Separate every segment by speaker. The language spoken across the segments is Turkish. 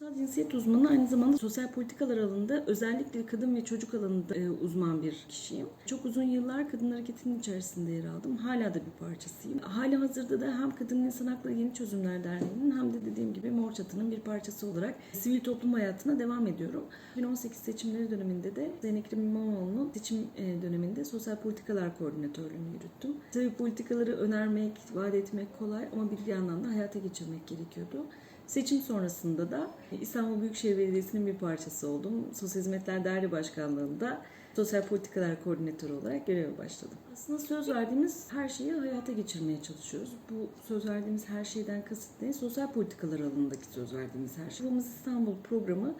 Speaker 1: Toplumsal cinsiyet uzmanı aynı zamanda sosyal politikalar alanında özellikle kadın ve çocuk alanında e, uzman bir kişiyim. Çok uzun yıllar kadın hareketinin içerisinde yer aldım. Hala da bir parçasıyım. Hala hazırda da hem Kadın İnsan Hakları Yeni Çözümler Derneği'nin hem de dediğim gibi Mor Çatı'nın bir parçası olarak sivil toplum hayatına devam ediyorum. 2018 seçimleri döneminde de Zeynep Ekrem İmamoğlu'nun seçim e, döneminde sosyal politikalar koordinatörlüğünü yürüttüm. Tabii politikaları önermek, vaat etmek kolay ama bir yandan da hayata geçirmek gerekiyordu. Seçim sonrasında da İstanbul Büyükşehir Belediyesi'nin bir parçası oldum. Sosyal Hizmetler Daire Başkanlığı'nda Sosyal Politikalar Koordinatörü olarak göreve başladım. Aslında söz verdiğimiz her şeyi hayata geçirmeye çalışıyoruz. Bu söz verdiğimiz her şeyden kasıt ne? Sosyal politikalar alanındaki söz verdiğimiz her şey. Yuvamız İstanbul programı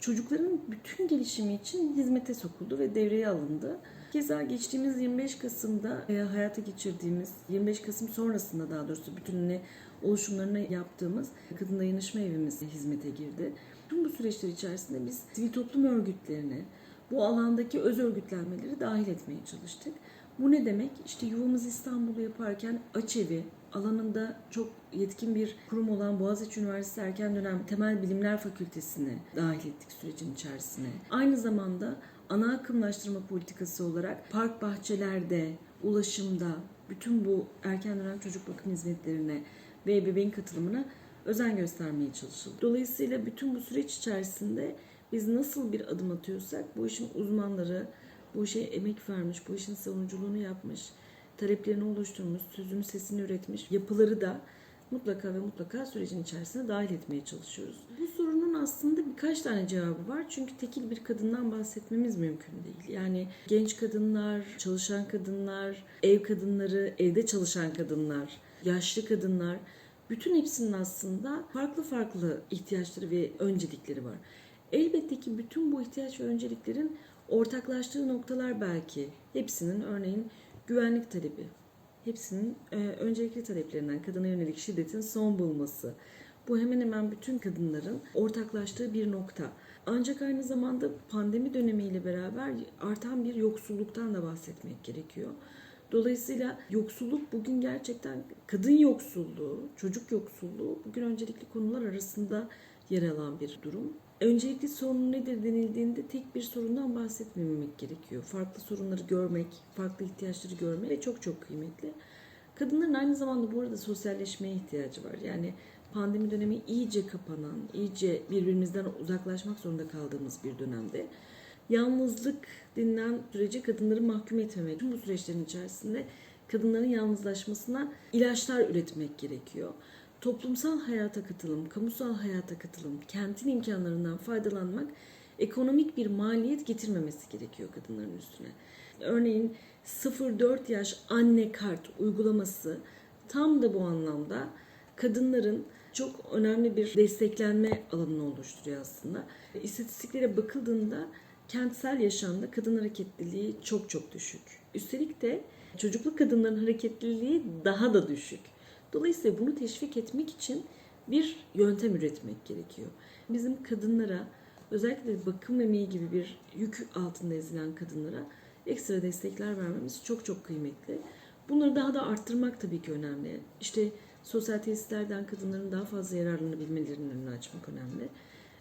Speaker 1: çocukların bütün gelişimi için hizmete sokuldu ve devreye alındı. Keza geçtiğimiz 25 Kasım'da e, hayata geçirdiğimiz, 25 Kasım sonrasında daha doğrusu bütününe oluşumlarını yaptığımız Kadın Dayanışma Evimiz hizmete girdi. Tüm bu süreçler içerisinde biz sivil toplum örgütlerini, bu alandaki öz örgütlenmeleri dahil etmeye çalıştık. Bu ne demek? İşte yuvamız İstanbul'u yaparken Açevi alanında çok yetkin bir kurum olan Boğaziçi Üniversitesi Erken Dönem Temel Bilimler Fakültesini dahil ettik sürecin içerisine. Aynı zamanda ana akımlaştırma politikası olarak park bahçelerde, ulaşımda, bütün bu erken dönem çocuk bakım hizmetlerine ve ebeveyn katılımına özen göstermeye çalışıldı. Dolayısıyla bütün bu süreç içerisinde biz nasıl bir adım atıyorsak bu işin uzmanları, bu işe emek vermiş, bu işin savunuculuğunu yapmış, taleplerini oluşturmuş, sözünü sesini üretmiş yapıları da mutlaka ve mutlaka sürecin içerisine dahil etmeye çalışıyoruz. Bu sorunun aslında birkaç tane cevabı var. Çünkü tekil bir kadından bahsetmemiz mümkün değil. Yani genç kadınlar, çalışan kadınlar, ev kadınları, evde çalışan kadınlar, yaşlı kadınlar bütün hepsinin aslında farklı farklı ihtiyaçları ve öncelikleri var. Elbette ki bütün bu ihtiyaç ve önceliklerin ortaklaştığı noktalar belki hepsinin örneğin güvenlik talebi, hepsinin e, öncelikli taleplerinden kadına yönelik şiddetin son bulması. Bu hemen hemen bütün kadınların ortaklaştığı bir nokta. Ancak aynı zamanda pandemi dönemiyle beraber artan bir yoksulluktan da bahsetmek gerekiyor. Dolayısıyla yoksulluk bugün gerçekten kadın yoksulluğu, çocuk yoksulluğu bugün öncelikli konular arasında yer alan bir durum. Öncelikli sorun nedir denildiğinde tek bir sorundan bahsetmemek gerekiyor. Farklı sorunları görmek, farklı ihtiyaçları görmek çok çok kıymetli. Kadınların aynı zamanda bu arada sosyalleşmeye ihtiyacı var. Yani pandemi dönemi iyice kapanan, iyice birbirimizden uzaklaşmak zorunda kaldığımız bir dönemde yalnızlık denilen süreci kadınları mahkum etmemek. Tüm bu süreçlerin içerisinde kadınların yalnızlaşmasına ilaçlar üretmek gerekiyor. Toplumsal hayata katılım, kamusal hayata katılım, kentin imkanlarından faydalanmak ekonomik bir maliyet getirmemesi gerekiyor kadınların üstüne. Örneğin 0-4 yaş anne kart uygulaması tam da bu anlamda kadınların çok önemli bir desteklenme alanını oluşturuyor aslında. İstatistiklere bakıldığında kentsel yaşamda kadın hareketliliği çok çok düşük. Üstelik de çocuklu kadınların hareketliliği daha da düşük. Dolayısıyla bunu teşvik etmek için bir yöntem üretmek gerekiyor. Bizim kadınlara özellikle bakım emeği gibi bir yük altında ezilen kadınlara ekstra destekler vermemiz çok çok kıymetli. Bunları daha da arttırmak tabii ki önemli. İşte sosyal tesislerden kadınların daha fazla yararlanabilmelerinin önünü açmak önemli.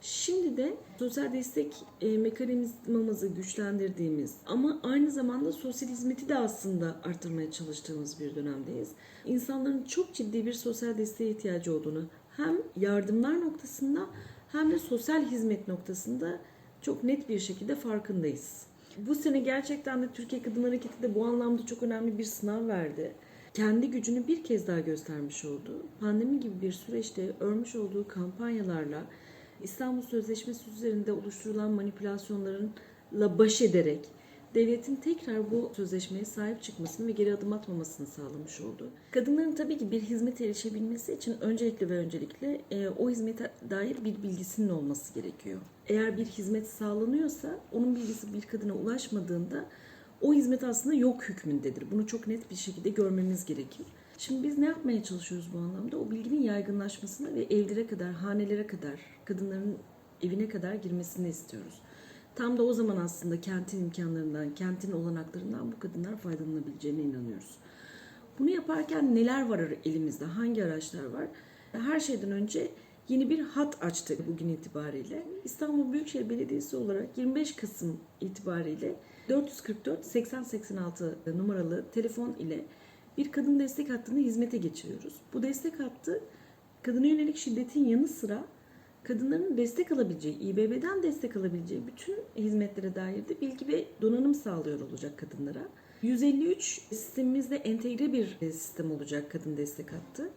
Speaker 1: Şimdi de sosyal destek e, mekanizmamızı güçlendirdiğimiz ama aynı zamanda sosyal hizmeti de aslında artırmaya çalıştığımız bir dönemdeyiz. İnsanların çok ciddi bir sosyal desteğe ihtiyacı olduğunu hem yardımlar noktasında hem de sosyal hizmet noktasında çok net bir şekilde farkındayız. Bu sene gerçekten de Türkiye Kadın Hareketi de bu anlamda çok önemli bir sınav verdi. Kendi gücünü bir kez daha göstermiş oldu. Pandemi gibi bir süreçte örmüş olduğu kampanyalarla İstanbul Sözleşmesi üzerinde oluşturulan manipülasyonlarla baş ederek devletin tekrar bu sözleşmeye sahip çıkmasını ve geri adım atmamasını sağlamış oldu. Kadınların tabii ki bir hizmete erişebilmesi için öncelikle ve öncelikle e, o hizmete dair bir bilgisinin olması gerekiyor. Eğer bir hizmet sağlanıyorsa onun bilgisi bir kadına ulaşmadığında o hizmet aslında yok hükmündedir. Bunu çok net bir şekilde görmemiz gerekir. Şimdi biz ne yapmaya çalışıyoruz bu anlamda? O bilginin yaygınlaşmasını ve evlere kadar, hanelere kadar, kadınların evine kadar girmesini istiyoruz. Tam da o zaman aslında kentin imkanlarından, kentin olanaklarından bu kadınlar faydalanabileceğine inanıyoruz. Bunu yaparken neler var elimizde, hangi araçlar var? Her şeyden önce yeni bir hat açtık bugün itibariyle. İstanbul Büyükşehir Belediyesi olarak 25 Kasım itibariyle 444 8086 numaralı telefon ile bir kadın destek hattını hizmete geçiriyoruz. Bu destek hattı kadına yönelik şiddetin yanı sıra kadınların destek alabileceği, İBB'den destek alabileceği bütün hizmetlere dair de bilgi ve donanım sağlıyor olacak kadınlara. 153 sistemimizde entegre bir sistem olacak kadın destek hattı.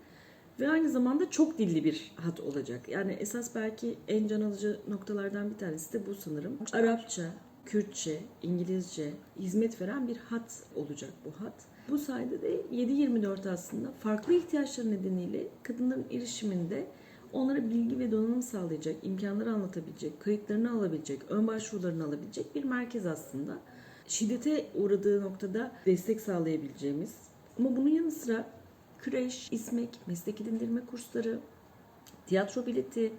Speaker 1: Ve aynı zamanda çok dilli bir hat olacak. Yani esas belki en can alıcı noktalardan bir tanesi de bu sanırım. Arapça, Kürtçe, İngilizce hizmet veren bir hat olacak bu hat. Bu sayede de 7-24 aslında farklı ihtiyaçları nedeniyle kadınların erişiminde onlara bilgi ve donanım sağlayacak, imkanları anlatabilecek, kayıtlarını alabilecek, ön başvurularını alabilecek bir merkez aslında. Şiddete uğradığı noktada destek sağlayabileceğimiz ama bunun yanı sıra küreş, ismek, meslek edindirme kursları, tiyatro bileti,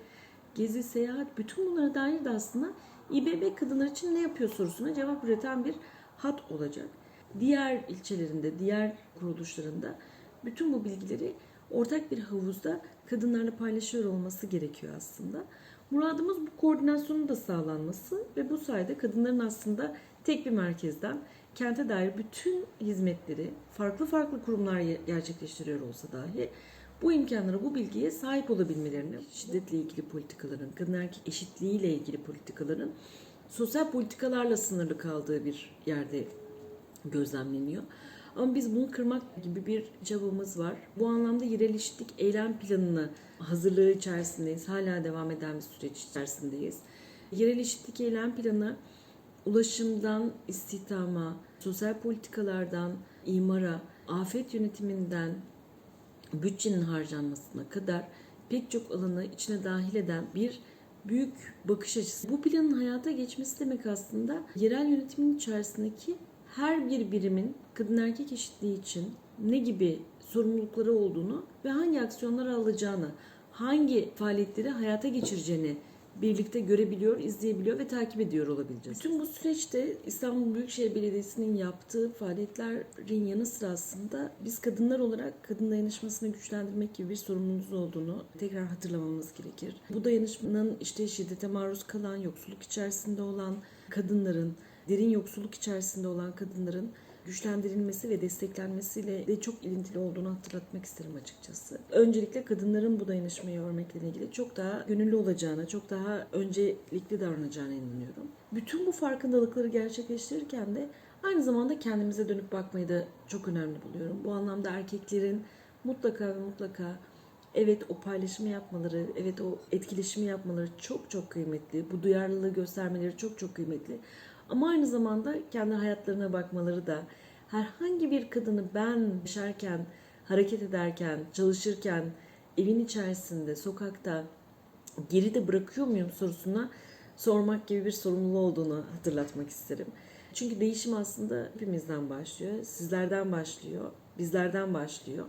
Speaker 1: gezi, seyahat bütün bunlara dair de aslında İBB kadınlar için ne yapıyor sorusuna cevap üreten bir hat olacak. Diğer ilçelerinde, diğer kuruluşlarında bütün bu bilgileri ortak bir havuzda kadınlarla paylaşıyor olması gerekiyor aslında. Muradımız bu koordinasyonun da sağlanması ve bu sayede kadınların aslında tek bir merkezden kente dair bütün hizmetleri farklı farklı kurumlar gerçekleştiriyor olsa dahi bu imkanlara, bu bilgiye sahip olabilmelerini, şiddetle ilgili politikaların, kadın erkek eşitliğiyle ilgili politikaların sosyal politikalarla sınırlı kaldığı bir yerde gözlemleniyor. Ama biz bunu kırmak gibi bir çabamız var. Bu anlamda yerel eşitlik eylem planını hazırlığı içerisindeyiz. Hala devam eden bir süreç içerisindeyiz. Yerel eşitlik eylem planı ulaşımdan istihdama, sosyal politikalardan imara, afet yönetiminden bütçenin harcanmasına kadar pek çok alanı içine dahil eden bir büyük bakış açısı. Bu planın hayata geçmesi demek aslında yerel yönetimin içerisindeki her bir birimin kadın erkek eşitliği için ne gibi sorumlulukları olduğunu ve hangi aksiyonları alacağını, hangi faaliyetleri hayata geçireceğini birlikte görebiliyor, izleyebiliyor ve takip ediyor olabileceğiz. Tüm bu süreçte İstanbul Büyükşehir Belediyesi'nin yaptığı faaliyetlerin yanı sıra aslında biz kadınlar olarak kadın dayanışmasını güçlendirmek gibi bir sorumluluğumuz olduğunu tekrar hatırlamamız gerekir. Bu dayanışmanın işte şiddete maruz kalan, yoksulluk içerisinde olan kadınların, derin yoksulluk içerisinde olan kadınların güçlendirilmesi ve desteklenmesiyle de çok ilintili olduğunu hatırlatmak isterim açıkçası. Öncelikle kadınların bu dayanışmayı örmekle ilgili çok daha gönüllü olacağına, çok daha öncelikli davranacağına inanıyorum. Bütün bu farkındalıkları gerçekleştirirken de aynı zamanda kendimize dönüp bakmayı da çok önemli buluyorum. Bu anlamda erkeklerin mutlaka ve mutlaka evet o paylaşımı yapmaları, evet o etkileşimi yapmaları çok çok kıymetli. Bu duyarlılığı göstermeleri çok çok kıymetli. Ama aynı zamanda kendi hayatlarına bakmaları da herhangi bir kadını ben yaşarken, hareket ederken, çalışırken, evin içerisinde, sokakta geride bırakıyor muyum sorusuna sormak gibi bir sorumluluğu olduğunu hatırlatmak isterim. Çünkü değişim aslında hepimizden başlıyor, sizlerden başlıyor, bizlerden başlıyor.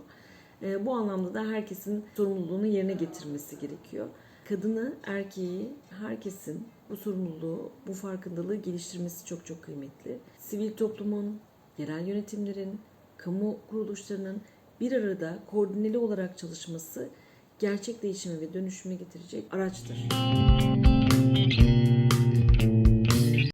Speaker 1: Bu anlamda da herkesin sorumluluğunu yerine getirmesi gerekiyor. Kadını, erkeği, herkesin bu sorumluluğu, bu farkındalığı geliştirmesi çok çok kıymetli. Sivil toplumun, yerel yönetimlerin, kamu kuruluşlarının bir arada koordineli olarak çalışması gerçek değişimi ve dönüşümü getirecek araçtır.